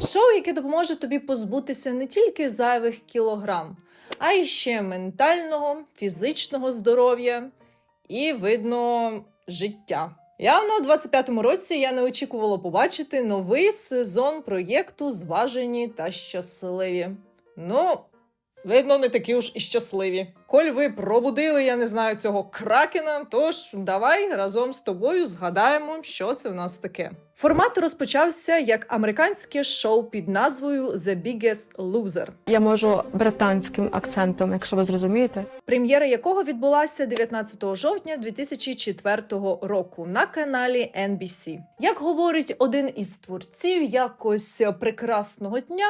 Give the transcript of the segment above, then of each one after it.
Шоу, яке допоможе тобі позбутися не тільки зайвих кілограм, а й ще ментального, фізичного здоров'я і, видно, життя. Явно у 25-му році я не очікувала побачити новий сезон проєкту Зважені та щасливі. Ну, видно, не такі уж і щасливі. Коль ви пробудили, я не знаю цього кракена, тож давай разом з тобою згадаємо, що це в нас таке. Формат розпочався як американське шоу під назвою The Biggest Loser. Я можу британським акцентом, якщо ви зрозумієте. прем'єра якого відбулася 19 жовтня 2004 року на каналі NBC. Як говорить один із творців якось прекрасного дня,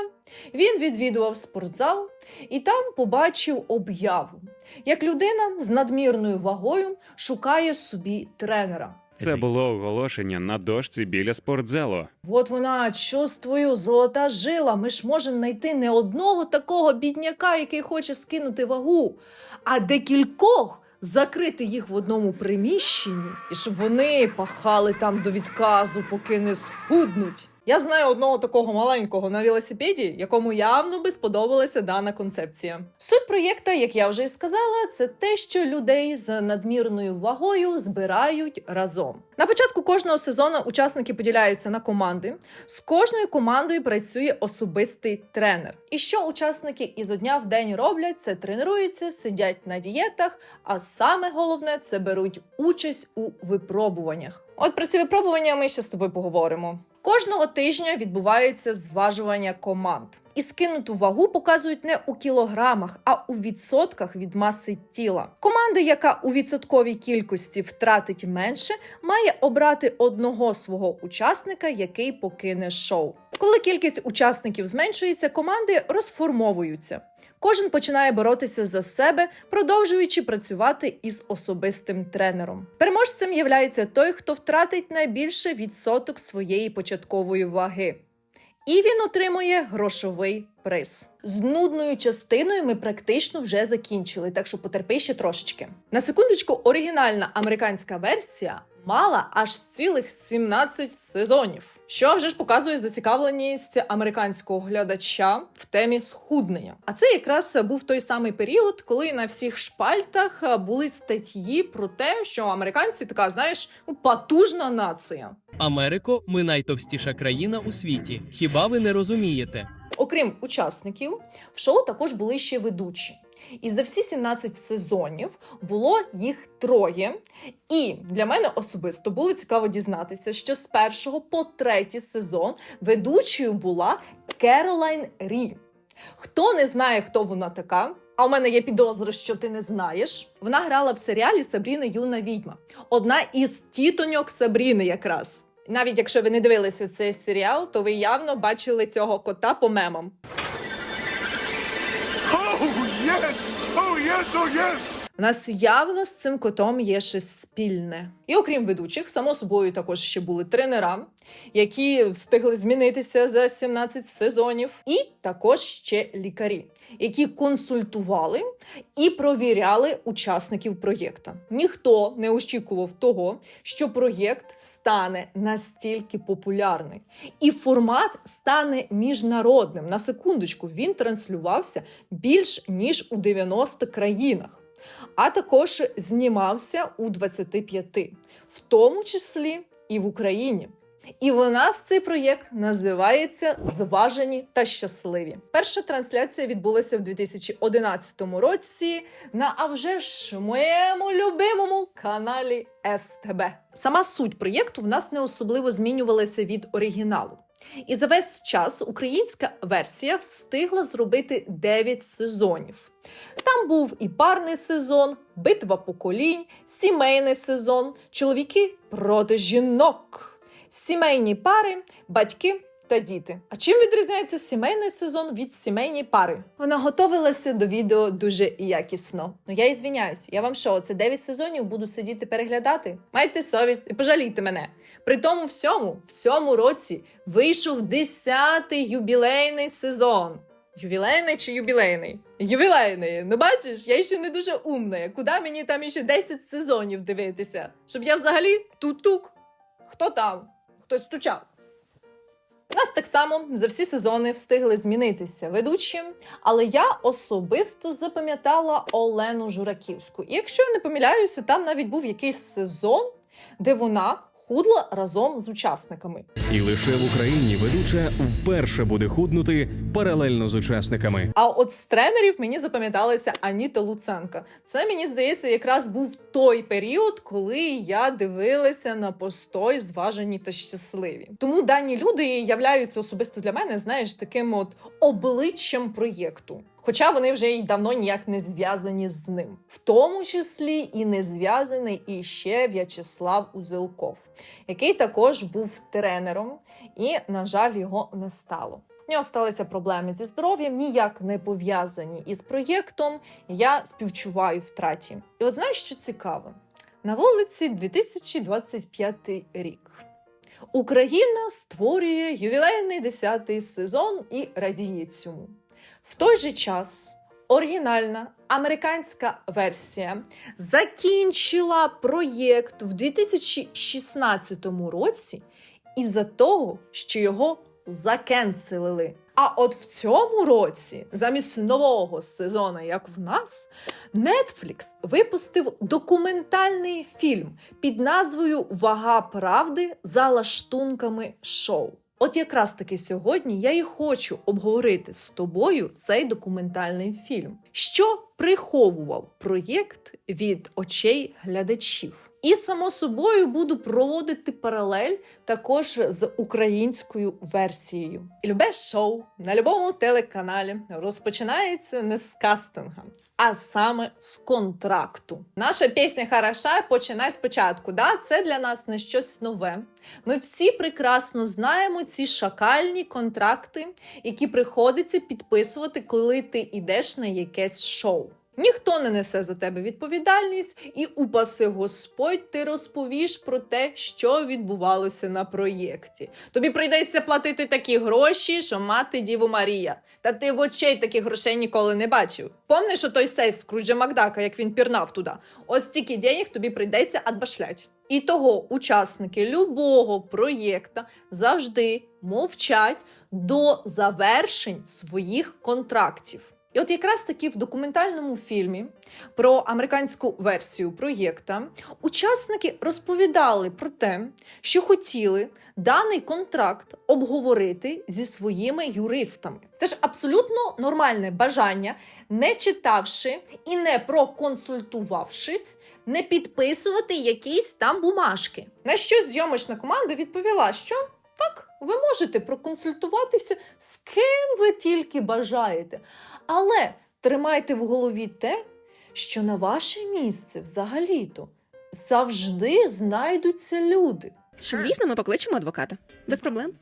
він відвідував спортзал і там побачив об'яву, як людина з надмірною вагою шукає собі тренера. Це було оголошення на дошці біля спортзалу. От вона чувствую, золота жила. Ми ж можемо знайти не одного такого бідняка, який хоче скинути вагу, а декількох закрити їх в одному приміщенні, і щоб вони пахали там до відказу, поки не схуднуть. Я знаю одного такого маленького на велосипеді, якому явно би сподобалася дана концепція. Суть проєкта, як я вже і сказала, це те, що людей з надмірною вагою збирають разом. На початку кожного сезону учасники поділяються на команди. З кожною командою працює особистий тренер. І що учасники із дня в день роблять, це тренуються, сидять на дієтах, а саме головне це беруть участь у випробуваннях. От про ці випробування ми ще з тобою поговоримо. Кожного тижня відбувається зважування команд, і скинуту вагу показують не у кілограмах, а у відсотках від маси тіла. Команда, яка у відсотковій кількості втратить менше, має обрати одного свого учасника, який покине шоу. Коли кількість учасників зменшується, команди розформовуються. Кожен починає боротися за себе, продовжуючи працювати із особистим тренером. Переможцем являється той, хто втратить найбільше відсоток своєї початкової ваги. І він отримує грошовий приз. З нудною частиною ми практично вже закінчили, так що потерпи ще трошечки. На секундочку, оригінальна американська версія мала аж цілих 17 сезонів, що вже ж показує зацікавленість американського глядача в темі схуднення. А це якраз був той самий період, коли на всіх шпальтах були статті про те, що американці така, знаєш, ну, потужна нація. Америко, ми найтовстіша країна у світі. Хіба ви не розумієте? Окрім учасників, в шоу також були ще ведучі. І за всі 17 сезонів було їх троє. І для мене особисто було цікаво дізнатися, що з першого по третій сезон ведучою була Керолайн Рі. Хто не знає, хто вона така, а у мене є підозра, що ти не знаєш. Вона грала в серіалі Сабріна Юна відьма. Одна із тітоньок Сабріни, якраз. Навіть якщо ви не дивилися цей серіал, то ви явно бачили цього кота по мемам. Oh, yes! Oh, yes, oh, yes! У нас явно з цим котом є щось спільне. І окрім ведучих, само собою також ще були тренера, які встигли змінитися за 17 сезонів, і також ще лікарі, які консультували і провіряли учасників проєкта. Ніхто не очікував того, що проєкт стане настільки популярний, і формат стане міжнародним. На секундочку він транслювався більш ніж у 90 країнах а також знімався у 25, в тому числі і в Україні. І в нас цей проєкт називається Зважені та щасливі. Перша трансляція відбулася в 2011 році на а вже ж моєму любимому каналі СТБ. Сама суть проєкту в нас не особливо змінювалася від оригіналу. І за весь час українська версія встигла зробити 9 сезонів. Там був і парний сезон, битва поколінь, сімейний сезон, чоловіки проти жінок, сімейні пари, батьки та діти. А чим відрізняється сімейний сезон від сімейної пари? Вона готувалася до відео дуже якісно. Ну я і звіняюсь. Я вам що, це 9 сезонів буду сидіти переглядати? Майте совість і пожалійте мене. При тому всьому, в цьому році вийшов 10-й юбілейний сезон. Ювілейний чи юбілейний? Ювілейний. Ну бачиш, я ще не дуже умна. Куди мені там іще 10 сезонів дивитися? Щоб я взагалі тук-тук. Хто там? Хтось стучав. Нас так само за всі сезони встигли змінитися ведучі, але я особисто запам'ятала Олену Жураківську. І якщо я не помиляюся, там навіть був якийсь сезон, де вона худла разом з учасниками. І лише в Україні ведуча вперше буде худнути паралельно з учасниками. А от з тренерів мені запам'яталася Аніта Луценка. Це мені здається, якраз був той період, коли я дивилася на постой зважені та щасливі. Тому дані люди являються особисто для мене, знаєш, таким от обличчям проєкту. Хоча вони вже й давно ніяк не зв'язані з ним, в тому числі і не зв'язаний іще В'ячеслав Узелков, який також був тренером, і, на жаль, його не стало. В нього сталися проблеми зі здоров'ям, ніяк не пов'язані із проєктом. Я співчуваю втраті. І от знаєш, що цікаве? На вулиці 2025 рік. Україна створює ювілейний 10-й сезон і радіє цьому. В той же час оригінальна американська версія закінчила проєкт в 2016 році із-за того, що його закенселили. А от в цьому році, замість нового сезону, як в нас, Netflix випустив документальний фільм під назвою Вага правди за лаштунками шоу. От якраз таки сьогодні я і хочу обговорити з тобою цей документальний фільм, що приховував проєкт від очей глядачів. І само собою буду проводити паралель також з українською версією. І любе шоу на любому телеканалі розпочинається не з кастинга, а саме з контракту. Наша пісня Хороша починай спочатку. Да, це для нас не щось нове. Ми всі прекрасно знаємо ці шакальні контракти, які приходиться підписувати, коли ти йдеш на якесь шоу. Ніхто не несе за тебе відповідальність, і упаси Господь, ти розповіш про те, що відбувалося на проєкті. Тобі прийдеться платити такі гроші, що мати Діву Марія. Та ти в очей таких грошей ніколи не бачив. Помниш той сейф Скруджа Макдака, як він пірнав туди? От стільки денег тобі прийдеться отбашлять. І того учасники любого проєкта завжди мовчать до завершень своїх контрактів. І от якраз таки в документальному фільмі про американську версію проєкта учасники розповідали про те, що хотіли даний контракт обговорити зі своїми юристами. Це ж абсолютно нормальне бажання, не читавши і не проконсультувавшись, не підписувати якісь там бумажки. На що зйомочна команда відповіла, що так, ви можете проконсультуватися з ким ви тільки бажаєте. Але тримайте в голові те, що на ваше місце взагалі-то завжди знайдуться люди. Звісно, ми покличемо адвоката. Без проблем.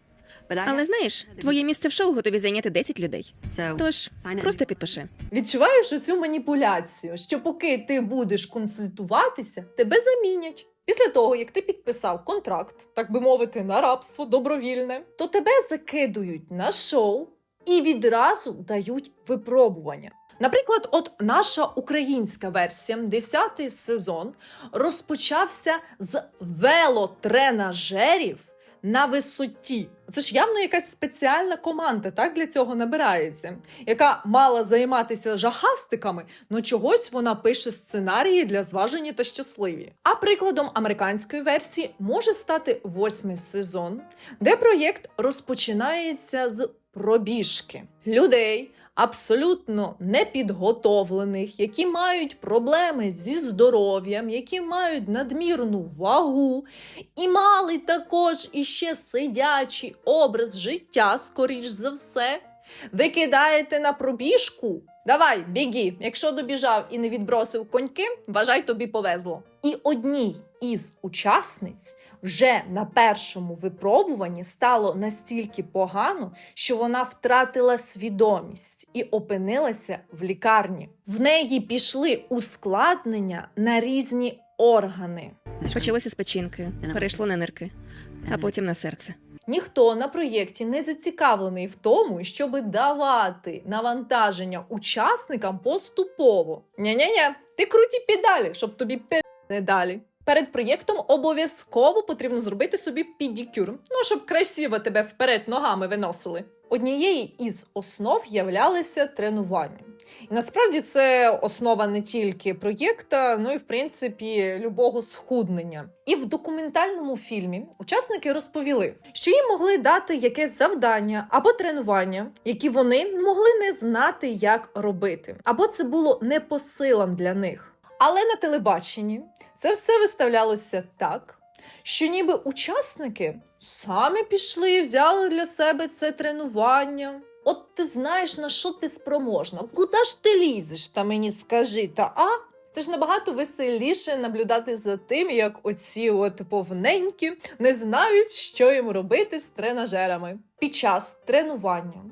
Але знаєш, твоє місце в шоу готові зайняти 10 людей. Тож просто підпиши. Відчуваєш оцю маніпуляцію, що поки ти будеш консультуватися, тебе замінять. Після того, як ти підписав контракт, так би мовити, на рабство добровільне, то тебе закидують на шоу і відразу дають випробування. Наприклад, от наша українська версія, 10-й сезон, розпочався з велотренажерів на висоті. Це ж явно якась спеціальна команда, так для цього набирається, яка мала займатися жахастиками, але чогось вона пише сценарії для зважені та щасливі. А прикладом американської версії може стати восьмий сезон, де проєкт розпочинається з пробіжки людей. Абсолютно непідготовлених, які мають проблеми зі здоров'ям, які мають надмірну вагу, і мали також іще сидячий образ життя, скоріш за все. Ви кидаєте на пробіжку? Давай, біги. Якщо добіжав і не відбросив коньки, вважай, тобі повезло. І одній із учасниць вже на першому випробуванні стало настільки погано, що вона втратила свідомість і опинилася в лікарні. В неї пішли ускладнення на різні органи. Почалося з печінки, перейшло на нирки, а потім на серце. Ніхто на проєкті не зацікавлений в тому, щоб давати навантаження учасникам поступово. Ня-ня-ня, ти круті педалі, щоб тобі пи не далі. Перед проєктом обов'язково потрібно зробити собі підікюр, ну щоб красиво тебе вперед ногами виносили. Однією із основ являлися тренування. І насправді це основа не тільки проєкта, ну і в принципі любого схуднення. І в документальному фільмі учасники розповіли, що їм могли дати якесь завдання або тренування, які вони могли не знати, як робити, або це було не по силам для них. Але на телебаченні це все виставлялося так, що ніби учасники самі пішли, і взяли для себе це тренування. От ти знаєш, на що ти спроможна. Куди ж ти лізеш, та мені скажи, та а? Це ж набагато веселіше наблюдати за тим, як оці от повненькі не знають, що їм робити з тренажерами. Під час тренування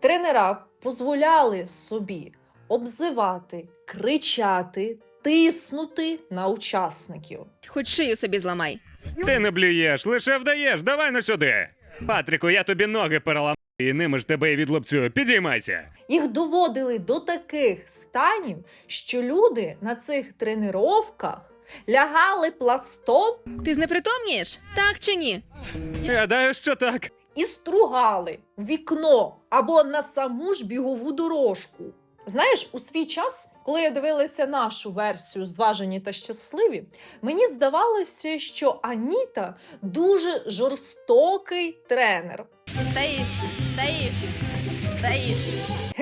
тренера дозволяли собі обзивати, кричати, тиснути на учасників. Хоч шию собі зламай. Ти не блюєш, лише вдаєш. Давай на сюди. Патріку, я тобі ноги переламаю і ними ж тебе і відлупцюю. Підіймайся. Їх доводили до таких станів, що люди на цих тренуваннях лягали пластом Ти знепритомнієш? Так чи ні? Гадаю, що так. і стругали в вікно або на саму ж бігову дорожку. Знаєш, у свій час, коли я дивилася нашу версію зважені та щасливі, мені здавалося, що Аніта дуже жорстокий тренер. Стоїш, стоїш, стоїш.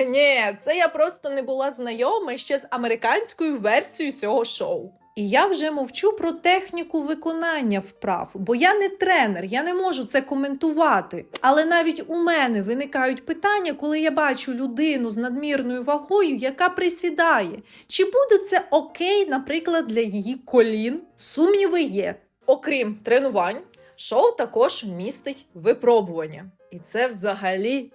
Ні, це я просто не була знайома ще з американською версією цього шоу. І я вже мовчу про техніку виконання вправ, бо я не тренер, я не можу це коментувати. Але навіть у мене виникають питання, коли я бачу людину з надмірною вагою, яка присідає. Чи буде це окей, наприклад, для її колін? Сумніви є. Окрім тренувань, шоу також містить випробування. І це взагалі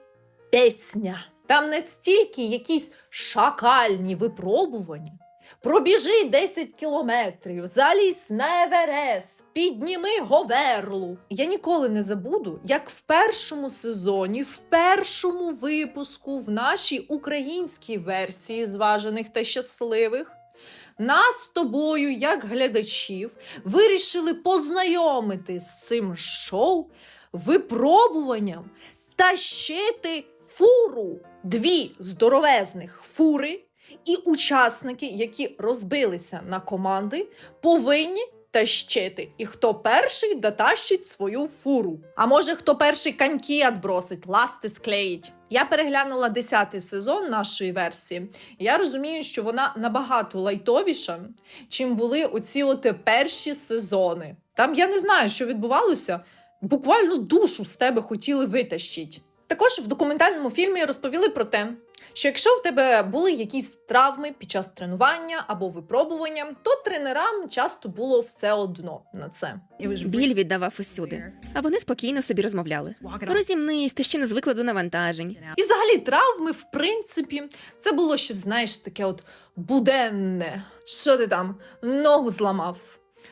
пісня. Там настільки якісь шакальні випробування. Пробіжи 10 кілометрів, залізь на Еверест, підніми говерлу. Я ніколи не забуду, як в першому сезоні, в першому випуску в нашій українській версії зважених та щасливих. Нас з тобою, як глядачів, вирішили познайомити з цим шоу випробуванням тащити фуру. Дві здоровезних фури, і учасники, які розбилися на команди, повинні тащити. І хто перший дотащить свою фуру. А може, хто перший коньки відбросить, ласти склеїть. Я переглянула 10 сезон нашої версії. Я розумію, що вона набагато лайтовіша, чим були оці от перші сезони. Там я не знаю, що відбувалося. Буквально душу з тебе хотіли витащити. Також в документальному фільмі розповіли про те, що якщо в тебе були якісь травми під час тренування або випробування, то тренерам часто було все одно на це. Біль віддавав усюди, а вони спокійно собі розмовляли. Розімнись, ти ще не звикла до навантажень. І взагалі травми, в принципі, це було ще, знаєш, таке от буденне. Що ти там? Ногу зламав.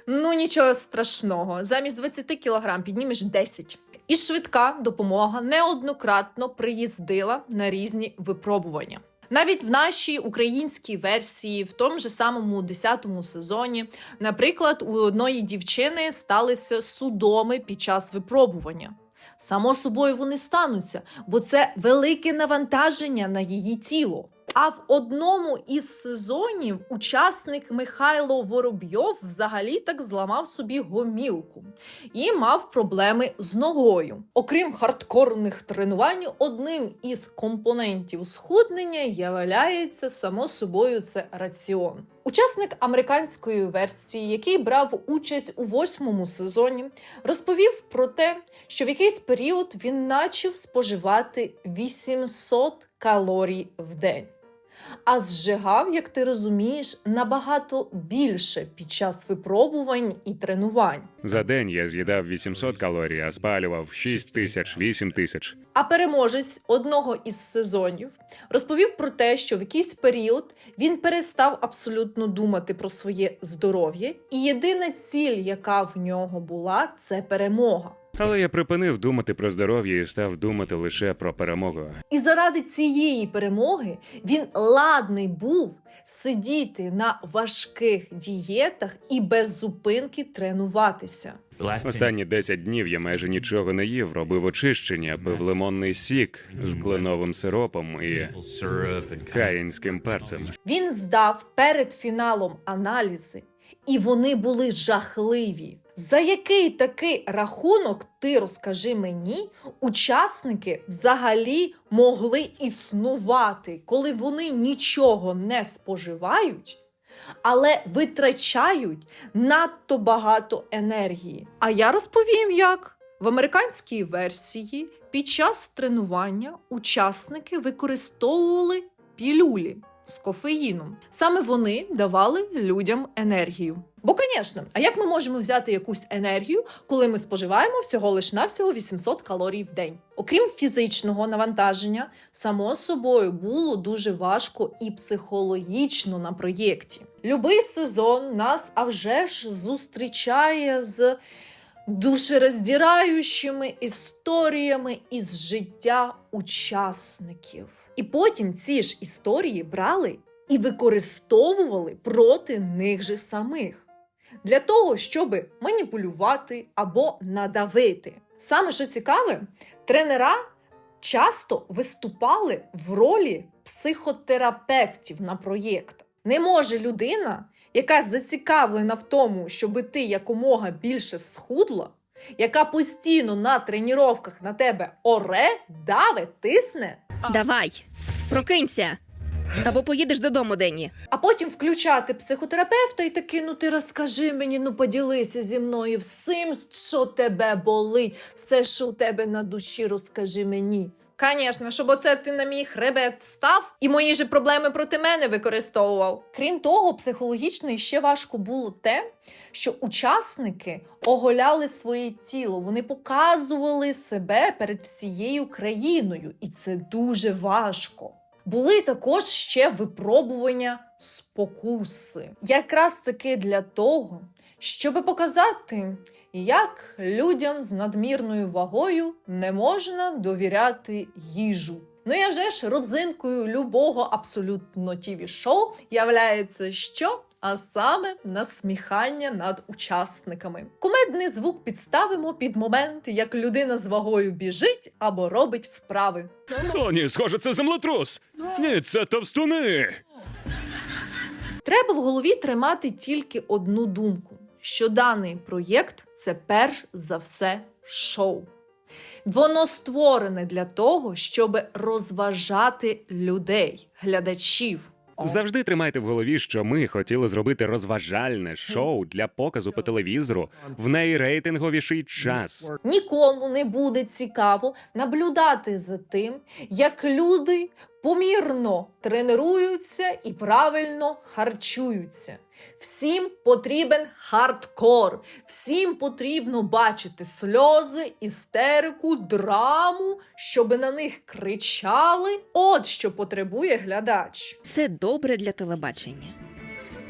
Ну нічого страшного. Замість 20 кілограм піднімеш 10. І швидка допомога неоднократно приїздила на різні випробування. Навіть в нашій українській версії, в тому же самому 10-му сезоні, наприклад, у одної дівчини сталися судоми під час випробування. Само собою вони стануться, бо це велике навантаження на її тіло. А в одному із сезонів учасник Михайло Воробйов взагалі так зламав собі гомілку і мав проблеми з ногою. Окрім хардкорних тренувань, одним із компонентів схуднення являється само собою це раціон. Учасник американської версії, який брав участь у восьмому сезоні, розповів про те, що в якийсь період він почав споживати 800 калорій в день. А зжигав, як ти розумієш, набагато більше під час випробувань і тренувань. За день я з'їдав 800 калорій, а спалював 6 тисяч, 8 тисяч. А переможець одного із сезонів розповів про те, що в якийсь період він перестав абсолютно думати про своє здоров'я, і єдина ціль, яка в нього була, це перемога. Але я припинив думати про здоров'я і став думати лише про перемогу. І заради цієї перемоги він ладний був сидіти на важких дієтах і без зупинки тренуватися. Останні 10 днів я майже нічого не їв, робив очищення, пив лимонний сік з кленовим сиропом і каїнським перцем. Він здав перед фіналом аналізи, і вони були жахливі. За який такий рахунок, ти розкажи мені, учасники взагалі могли існувати, коли вони нічого не споживають, але витрачають надто багато енергії. А я розповім, як в американській версії під час тренування учасники використовували пілюлі з кофеїном. Саме вони давали людям енергію. Бо, звісно, а як ми можемо взяти якусь енергію, коли ми споживаємо всього лиш навсього 800 калорій в день? Окрім фізичного навантаження, само собою було дуже важко і психологічно на проєкті. Любий сезон нас а вже ж зустрічає з душероздираючими історіями із життя учасників. І потім ці ж історії брали і використовували проти них же самих для того, щоб маніпулювати або надавити. Саме що цікаве, тренера часто виступали в ролі психотерапевтів на проєктах. Не може людина, яка зацікавлена в тому, щоб ти якомога більше схудла, яка постійно на тренуваннях на тебе оре, даве, тисне, Давай, прокинься. Або поїдеш додому, Денні. а потім включати психотерапевта і таки, ну ти розкажи мені, ну поділися зі мною всім, що тебе болить, все, що у тебе на душі, розкажи мені. Звісно, щоб оце ти на мій хребет встав і мої ж проблеми проти мене використовував. Крім того, психологічно ще важко було те, що учасники оголяли своє тіло, вони показували себе перед всією країною, і це дуже важко. Були також ще випробування спокуси, якраз таки для того, щоб показати, як людям з надмірною вагою не можна довіряти їжу. Ну я вже ж родзинкою любого абсолютно тіві шоу являється що? А саме насміхання над учасниками. Кумедний звук підставимо під момент, як людина з вагою біжить або робить вправи. О, ні, схоже, це землетрус. Ні, це товстуни. Треба в голові тримати тільки одну думку: що даний проєкт це перш за все шоу. Воно створене для того, щоб розважати людей, глядачів. Завжди тримайте в голові, що ми хотіли зробити розважальне шоу для показу по телевізору в найрейтинговіший час. Нікому не буде цікаво наблюдати за тим, як люди помірно тренуються і правильно харчуються. Всім потрібен хардкор, всім потрібно бачити сльози, істерику, драму, щоб на них кричали. От що потребує глядач. Це добре для телебачення.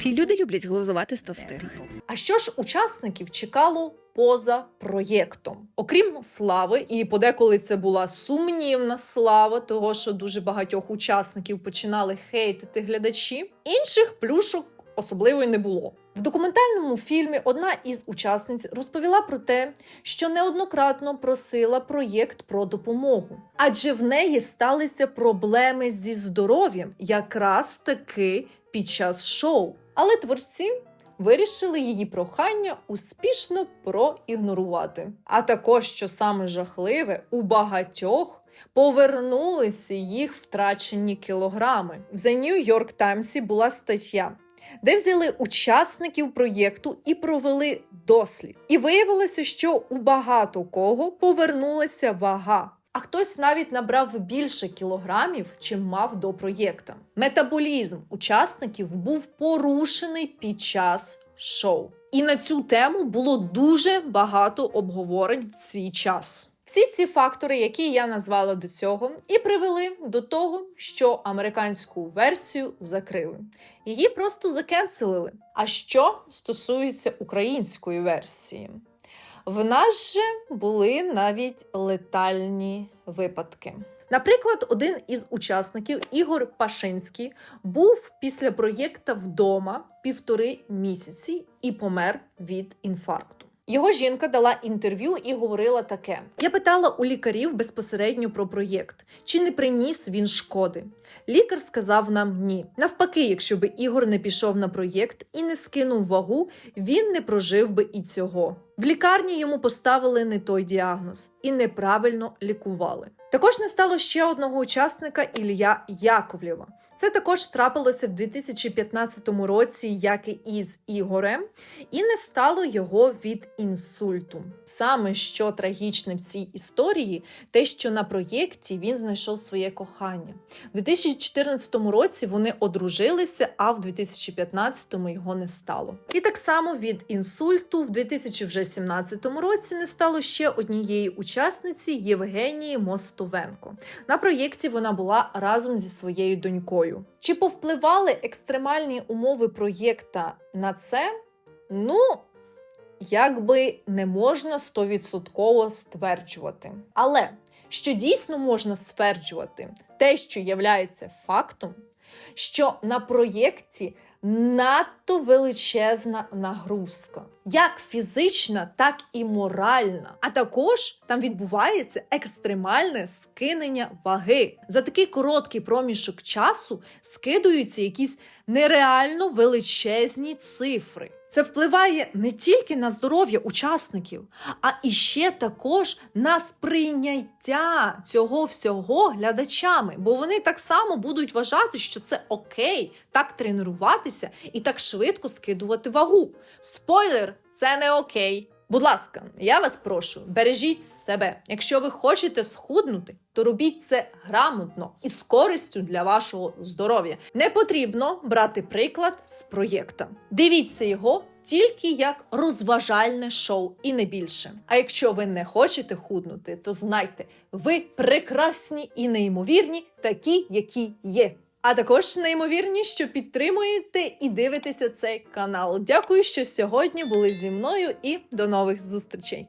Люди люблять глузувати з товстих. А що ж учасників чекало поза проєктом? Окрім слави, і подеколи це була сумнівна слава, того що дуже багатьох учасників починали хейтити глядачі. Інших плюшок особливо й не було. В документальному фільмі одна із учасниць розповіла про те, що неоднократно просила проєкт про допомогу, адже в неї сталися проблеми зі здоров'ям якраз таки під час шоу. Але творці вирішили її прохання успішно проігнорувати. А також, що саме жахливе, у багатьох повернулися їх втрачені кілограми. В The New York Times була стаття. Де взяли учасників проєкту і провели дослід. І виявилося, що у багато кого повернулася вага, а хтось навіть набрав більше кілограмів, чим мав до проєкта. Метаболізм учасників був порушений під час шоу. І на цю тему було дуже багато обговорень в свій час. Всі ці фактори, які я назвала до цього, і привели до того, що американську версію закрили. Її просто закенселили. А що стосується української версії? В нас же були навіть летальні випадки. Наприклад, один із учасників Ігор Пашинський був після проєкта вдома півтори місяці і помер від інфаркту. Його жінка дала інтерв'ю і говорила таке: Я питала у лікарів безпосередньо про проєкт, чи не приніс він шкоди. Лікар сказав нам ні. Навпаки, якщо би Ігор не пішов на проєкт і не скинув вагу, він не прожив би і цього. В лікарні йому поставили не той діагноз і неправильно лікували. Також не стало ще одного учасника Ілля Яковлєва. Це також трапилося в 2015 році, як і із Ігорем, і не стало його від інсульту. Саме що трагічне в цій історії, те, що на проєкті він знайшов своє кохання. В 2014 році вони одружилися, а в 2015 його не стало. І так само від інсульту в 2017 році не стало ще однієї учасниці Євгенії Мостовенко. На проєкті вона була разом зі своєю донькою. Чи повпливали екстремальні умови проєкта на це? Ну, якби не можна стовідсотково стверджувати. Але що дійсно можна стверджувати, те, що являється фактом, що на проєкті надто величезна нагрузка, як фізична, так і моральна. А також там відбувається екстремальне скинення ваги. За такий короткий проміжок часу скидуються якісь нереально величезні цифри. Це впливає не тільки на здоров'я учасників, а і ще також на сприйняття цього всього глядачами, бо вони так само будуть вважати, що це окей так тренуватися і так швидко скидувати вагу. Спойлер, це не окей. Будь ласка, я вас прошу, бережіть себе. Якщо ви хочете схуднути, то робіть це грамотно і з користю для вашого здоров'я. Не потрібно брати приклад з проєкта. Дивіться його тільки як розважальне шоу і не більше. А якщо ви не хочете худнути, то знайте, ви прекрасні і неймовірні, такі, які є. А також неймовірні, що підтримуєте і дивитеся цей канал. Дякую, що сьогодні були зі мною, і до нових зустрічей.